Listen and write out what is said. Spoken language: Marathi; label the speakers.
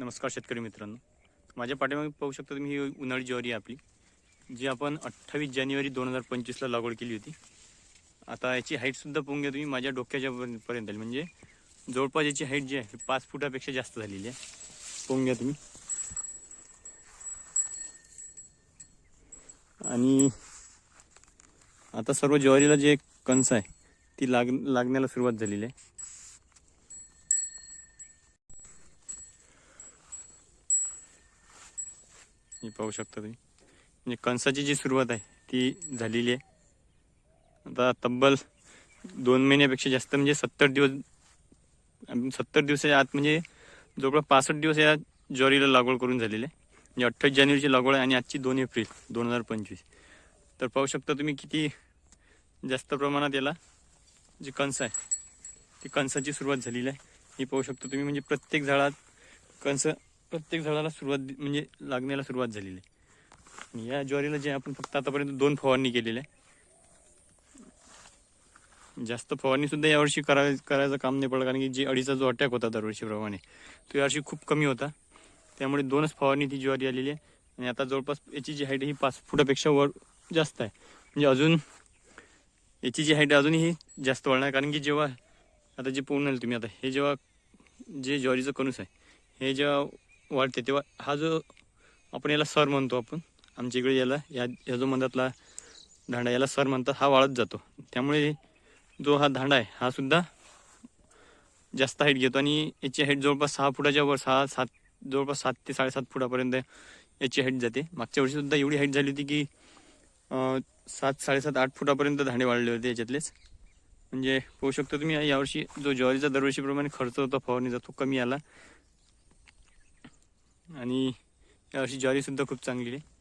Speaker 1: नमस्कार शेतकरी मित्रांनो. माझ्या पाठीमागे पाहू शकता तुम्ही ही उन्हाळी ज्वारी आपली जी आपण अठ्ठावीस जानेवारी दोन हजार पंचवीसला लागवड केली होती. आता याची हाईटसुद्धा पाहून घ्या तुम्ही माझ्या डोक्याच्या पर्यंत पर्यंत आली. म्हणजे जवळपास याची हाईट जी आहे ही पाच फुटापेक्षा जास्त झालेली आहे. पाहून घ्या तुम्ही. आणि आता सर्व ज्वारीला जे कणस आहे ती लाग लागण्याला सुरुवात झालेली आहे. हे पाहू शकता तुम्ही. म्हणजे कणसाची जी सुरुवात आहे ती झालेली आहे. आता तब्बल दोन महिन्यापेक्षा जास्त म्हणजे सत्तर दिवस सत्तर दिवसाच्या आत म्हणजे जवळपास पासष्ट दिवस या ज्वारीला लागवड करून झालेली आहे. म्हणजे अठ्ठावीस जानेवारीची लागवड आहे आणि आजची दोन एप्रिल दोन हजार पंचवीस. तर पाहू शकता तुम्ही किती जास्त प्रमाणात याला जी कणस आहे ती कणसाची सुरुवात झालेली आहे. ही पाहू शकता तुम्ही म्हणजे प्रत्येक झाडात कणस प्रत्येक झाडाला सुरुवात म्हणजे लागण्याला सुरुवात झालेली आहे. या ज्वारीला जे आपण फक्त आतापर्यंत दोन फवारणी केलेल्या आहे जास्त फवारणीसुद्धा यावर्षी कराय करायचं काम नाही पडलं कारण की जे अडीचा जो अटॅक होता दरवर्षीप्रमाणे तो यावर्षी खूप कमी होता. त्यामुळे दोनच फवारणी ती ज्वारी आलेली आहे. आणि आता जवळपास याची जी हाईट ही पाच फुटापेक्षा वर जास्त आहे. म्हणजे अजून याची जी हाईट अजूनही जास्त वाढणार कारण की जेव्हा आता जे पूर्ण तुम्ही आता हे जेव्हा जे ज्वारीचं कणूस आहे हे जेव्हा वाढते. तेव्हा हा जो आपण याला सर म्हणतो आपण आमच्या इकडे याला या या जो मधातला दांडा याला सर म्हणतात हा वाढत जातो. त्यामुळे जो हा दांडा आहे हा सुद्धा जास्त हाईट घेतो आणि याची हाईट जवळपास सहा फुटाच्या वर सहा सात जवळपास सात ते साडेसात फुटापर्यंत याची हाईट जाते. मागच्या वर्षीसुद्धा एवढी हाईट झाली होती की सात साडेसात आठ फुटापर्यंत धांडे वाढले होते याच्यातलेच. म्हणजे पाहू शकतो तुम्ही या- यावर्षी जो ज्वारीचा दरवर्षीप्रमाणे खर्च होता फवारणीचा तो कमी आला. आणि यावर्षी ज्वारीसुद्धा खूप चांगली आहे.